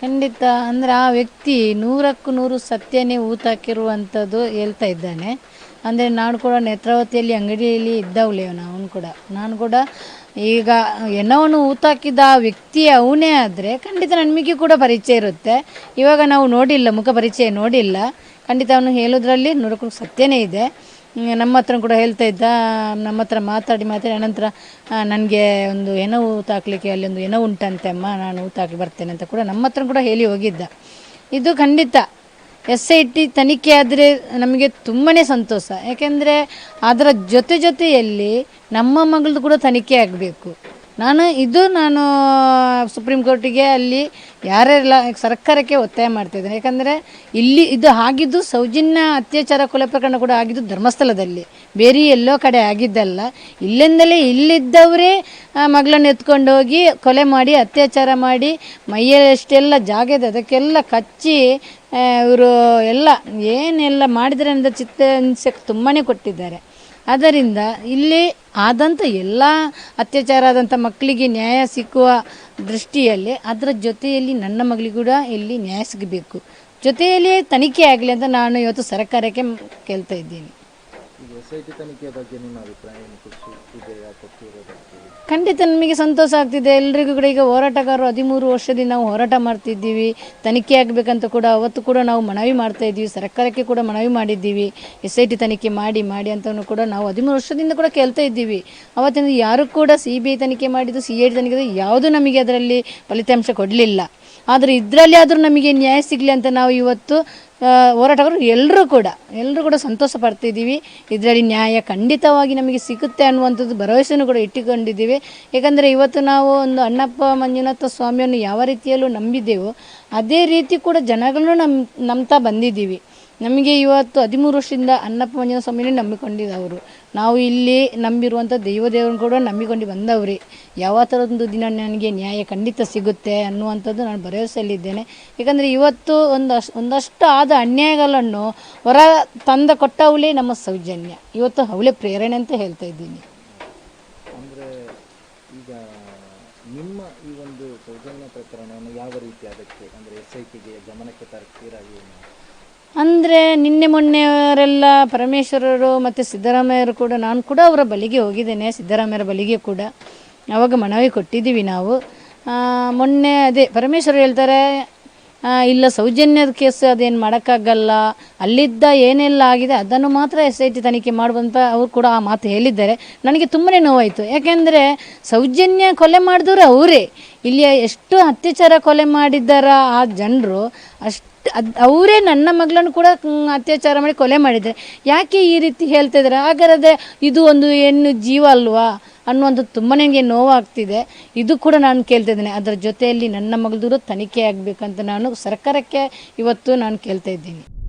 ಖಂಡಿತ. ಅಂದರೆ ಆ ವ್ಯಕ್ತಿ ನೂರಕ್ಕೂ ನೂರು ಸತ್ಯನೇ ಊತಾಕಿರುವಂಥದ್ದು ಹೇಳ್ತಾ ಇದ್ದಾನೆ. ಅಂದರೆ ನಾನು ಕೂಡ ನೇತ್ರಾವತಿಯಲ್ಲಿ ಅಂಗಡಿಯಲ್ಲಿ ಇದ್ದವಳೆ ಅವನು ಕೂಡ. ನಾನು ಕೂಡ ಈಗ ಏನೋನು ಊತಾಕಿದ ಆ ವ್ಯಕ್ತಿ ಅವನೇ ಆದರೆ ಖಂಡಿತ ನಮಗೆ ಕೂಡ ಪರಿಚಯ ಇರುತ್ತೆ. ಇವಾಗ ನಾವು ನೋಡಿಲ್ಲ, ಮುಖ ಪರಿಚಯ ನೋಡಿಲ್ಲ. ಖಂಡಿತ ಅವನು ಹೇಳೋದ್ರಲ್ಲಿ ನೂರಕ್ಕೂ ಸತ್ಯನೇ ಇದೆ. ನಮ್ಮ ಹತ್ರ ಕೂಡ ಹೇಳ್ತಾ ಇದ್ದ, ನಮ್ಮ ಹತ್ರ ಮಾತಾಡಿ ಮಾತಾಡಿ, ಅನಂತರ ನನಗೆ ಒಂದು ಏನೋ ಊತಾಕ್ಲಿಕ್ಕೆ ಅಲ್ಲಿ ಒಂದು ಏನೋ ಉಂಟಂತೆ, ಅಮ್ಮ, ನಾನು ಊತಾಕಿ ಬರ್ತೇನೆ ಅಂತ ಕೂಡ ನಮ್ಮ ಹತ್ರ ಕೂಡ ಹೇಳಿ ಹೋಗಿದ್ದ. ಇದು ಖಂಡಿತ. ಎಸ್ ಐ ಟಿ ತನಿಖೆ ಆದರೆ ನಮಗೆ ತುಂಬಾ ಸಂತೋಷ. ಯಾಕೆಂದರೆ ಅದರ ಜೊತೆ ಜೊತೆಯಲ್ಲಿ ನಮ್ಮ ಮಗಳದ್ದು ಕೂಡ ತನಿಖೆ ಆಗಬೇಕು. ನಾನು ಇದು ನಾನು ಸುಪ್ರೀಂ ಕೋರ್ಟಿಗೆ ಅಲ್ಲಿ ಯಾರೆಲ್ಲ ಸರ್ಕಾರಕ್ಕೆ ಒತ್ತಾಯ ಮಾಡ್ತಿದ್ದೇನೆ ಯಾಕಂದರೆ ಇಲ್ಲಿ ಇದು ಆಗಿದ್ದು ಸೌಜನ್ಯ ಅತ್ಯಾಚಾರ ಕೊಲೆ ಪ್ರಕರಣ ಕೂಡ ಆಗಿದ್ದು ಧರ್ಮಸ್ಥಳದಲ್ಲಿ. ಬೇರೆ ಎಲ್ಲೋ ಕಡೆ ಆಗಿದ್ದಲ್ಲ. ಇಲ್ಲಿಂದಲೇ ಇಲ್ಲಿದ್ದವರೇ ಮಗಳನ್ನು ಎತ್ಕೊಂಡು ಹೋಗಿ ಕೊಲೆ ಮಾಡಿ, ಅತ್ಯಾಚಾರ ಮಾಡಿ, ಮೈಯಷ್ಟೆಲ್ಲ ಜಾಗ ಇದೆ ಅದಕ್ಕೆಲ್ಲ ಕಚ್ಚಿ ಇವರು ಎಲ್ಲ ಏನೆಲ್ಲ ಮಾಡಿದರೆ ಅಂತ ಚಿತ್ತ ತುಂಬಾ ಕೊಟ್ಟಿದ್ದಾರೆ. ಆದ್ದರಿಂದ ಇಲ್ಲಿ ಆದಂಥ ಎಲ್ಲ ಅತ್ಯಾಚಾರ ಆದಂಥ ಮಕ್ಕಳಿಗೆ ನ್ಯಾಯ ಸಿಕ್ಕುವ ದೃಷ್ಟಿಯಲ್ಲಿ ಅದರ ಜೊತೆಯಲ್ಲಿ ನನ್ನ ಮಗಳಿಗೆ ಕೂಡ ಇಲ್ಲಿ ನ್ಯಾಯ ಸಿಗಬೇಕು. ಜೊತೆಯಲ್ಲಿ ತನಿಖೆ ಆಗಲಿ ಅಂತ ನಾನು ಇವತ್ತು ಸರ್ಕಾರಕ್ಕೆ ಕೇಳ್ತಾ ಇದ್ದೀನಿ. ಖಂಡಿತ ನಮಗೆ ಸಂತೋಷ ಆಗ್ತಿದೆ. ಎಲ್ರಿಗೂ ಕೂಡ ಈಗ ಹೋರಾಟಗಾರರು ಹದಿಮೂರು ವರ್ಷದಿಂದ ನಾವು ಹೋರಾಟ ಮಾಡ್ತಿದ್ದೀವಿ. ತನಿಖೆ ಆಗಬೇಕಂತ ಕೂಡ ಅವತ್ತು ಕೂಡ ನಾವು ಮನವಿ ಮಾಡ್ತಾ ಇದ್ದೀವಿ. ಸರ್ಕಾರಕ್ಕೆ ಕೂಡ ಮನವಿ ಮಾಡಿದ್ದೀವಿ. ಎಸ್ ಐ ಟಿ ತನಿಖೆ ಮಾಡಿ ಮಾಡಿ ಅಂತಲೂ ಕೂಡ ನಾವು ಹದಿಮೂರು ವರ್ಷದಿಂದ ಕೂಡ ಕೇಳ್ತಾ ಇದ್ದೀವಿ. ಅವತ್ತಿನ ಯಾರು ಕೂಡ ಸಿ ಬಿ ಐ ತನಿಖೆ ಮಾಡಿದ್ದು, ಸಿ ಐ ಟಿ ಯಾವುದೂ ನಮಗೆ ಅದರಲ್ಲಿ ಫಲಿತಾಂಶ ಕೊಡಲಿಲ್ಲ. ಆದರೆ ಇದರಲ್ಲಿ ಆದರೂ ನಮಗೆ ನ್ಯಾಯ ಸಿಗಲಿ ಅಂತ ನಾವು ಇವತ್ತು ಹೋರಾಟಗಾರರು ಎಲ್ಲರೂ ಕೂಡ ಎಲ್ಲರೂ ಕೂಡ ಸಂತೋಷ ಪಡ್ತಿದ್ದೀವಿ. ಇದರಲ್ಲಿ ನ್ಯಾಯ ಖಂಡಿತವಾಗಿ ನಮಗೆ ಸಿಗುತ್ತೆ ಅನ್ನುವಂಥದ್ದು ಭರವಸೆಯನ್ನು ಕೂಡ ಇಟ್ಟುಕೊಂಡಿದ್ದೀವಿ. ಏಕೆಂದರೆ ಇವತ್ತು ನಾವು ಒಂದು ಅಣ್ಣಪ್ಪ ಮಂಜುನಾಥ ಸ್ವಾಮಿಯನ್ನು ಯಾವ ರೀತಿಯಲ್ಲೂ ನಂಬಿದ್ದೆವೋ, ಅದೇ ರೀತಿ ಕೂಡ ಜನಗಳನ್ನು ನಮ್ಮ ನಂಬ್ತಾ ಬಂದಿದ್ದೀವಿ. ನಮಗೆ ಇವತ್ತು ಹದಿಮೂರು ವರ್ಷದಿಂದ ಅಣ್ಣಪ್ಪ ಮಂಜುನಾಥ ಸ್ವಾಮಿನೇ ನಂಬಿಕೊಂಡಿದ್ದವರು ನಾವು ಇಲ್ಲಿ ನಂಬಿರುವಂಥ ದೈವ ದೇವರನ್ನು ಕೂಡ ನಂಬಿಕೊಂಡು ಬಂದವ್ರಿ. ಯಾವ ಥರದೊಂದು ದಿನ ನನಗೆ ನ್ಯಾಯ ಖಂಡಿತ ಸಿಗುತ್ತೆ ಅನ್ನುವಂಥದ್ದು ನಾನು ಭರವಸೆಯಲ್ಲಿದ್ದೇನೆ. ಯಾಕಂದರೆ ಇವತ್ತು ಒಂದಷ್ಟು ಒಂದಷ್ಟು ಆದ ಅನ್ಯಾಯಗಳನ್ನು ಹೊರ ತಂದ ಕೊಟ್ಟವಳೇ ನಮ್ಮ ಸೌಜನ್ಯ. ಇವತ್ತು ಅವಳೇ ಪ್ರೇರಣೆ ಅಂತ ಹೇಳ್ತಾ ಇದ್ದೀನಿ. ನಿಮ್ಮ ಈ ಒಂದು ಸೌಜನ್ಯ ಪ್ರಕರಣವನ್ನು ಯಾವ ರೀತಿ ಅದಕ್ಕೆ ಅಂದರೆ ಎಸ್ ಐ ಟಿಗೆ ಗಮನಕ್ಕೆ ತರ್ತೀರಾ ಅಂದರೆ ನಿನ್ನೆ ಮೊನ್ನೆಯವರೆಲ್ಲ ಪರಮೇಶ್ವರರು ಮತ್ತು ಸಿದ್ದರಾಮಯ್ಯರು ಕೂಡ, ನಾನು ಕೂಡ ಅವರ ಬಳಿಗೆ ಹೋಗಿದ್ದೇನೆ, ಸಿದ್ದರಾಮಯ್ಯರ ಬಳಿಗೆ ಕೂಡ. ಅವಾಗ ಮನವಿ ಕೊಟ್ಟಿದ್ದೀವಿ ನಾವು. ಮೊನ್ನೆ ಅದೇ ಪರಮೇಶ್ವರ್ ಹೇಳ್ತಾರೆ ಇಲ್ಲ ಸೌಜನ್ಯದ ಕೇಸ್ ಅದೇನು ಮಾಡೋಕ್ಕಾಗಲ್ಲ, ಅಲ್ಲಿದ್ದ ಏನೆಲ್ಲ ಆಗಿದೆ ಅದನ್ನು ಮಾತ್ರ ಎಸ್ ಐ ಟಿ ತನಿಖೆ ಮಾಡುವಂಥ ಅವರು ಕೂಡ ಆ ಮಾತು ಹೇಳಿದ್ದಾರೆ. ನನಗೆ ತುಂಬನೇ ನೋವಾಯಿತು. ಯಾಕೆಂದರೆ ಸೌಜನ್ಯ ಕೊಲೆ ಮಾಡಿದವರು ಅವರೇ. ಇಲ್ಲಿ ಎಷ್ಟು ಅತ್ಯಾಚಾರ ಕೊಲೆ ಮಾಡಿದ್ದಾರ ಆ ಜನರು, ಅಷ್ಟು ಅವರೇ ನನ್ನ ಮಗಳನ್ನು ಕೂಡ ಅತ್ಯಾಚಾರ ಮಾಡಿ ಕೊಲೆ ಮಾಡಿದರೆ ಯಾಕೆ ಈ ರೀತಿ ಹೇಳ್ತಾ ಇದ್ದಾರೆ ಹಾಗಾದ್ರೆ ಇದು ಒಂದು ಹೆಣ್ಣು ಜೀವ ಅಲ್ವಾ? ಅನ್ನುವಂಥದ್ದು ತುಂಬ ನನಗೆ ನೋವಾಗ್ತಿದೆ. ಇದು ಕೂಡ ನಾನು ಕೇಳ್ತಾ ಇದ್ದೇನೆ. ಅದರ ಜೊತೆಯಲ್ಲಿ ನನ್ನ ಮಗಳದೂರು ತನಿಖೆ ಆಗಬೇಕಂತ ನಾನು ಸರ್ಕಾರಕ್ಕೆ ಇವತ್ತು ನಾನು ಕೇಳ್ತಾ ಇದ್ದೀನಿ.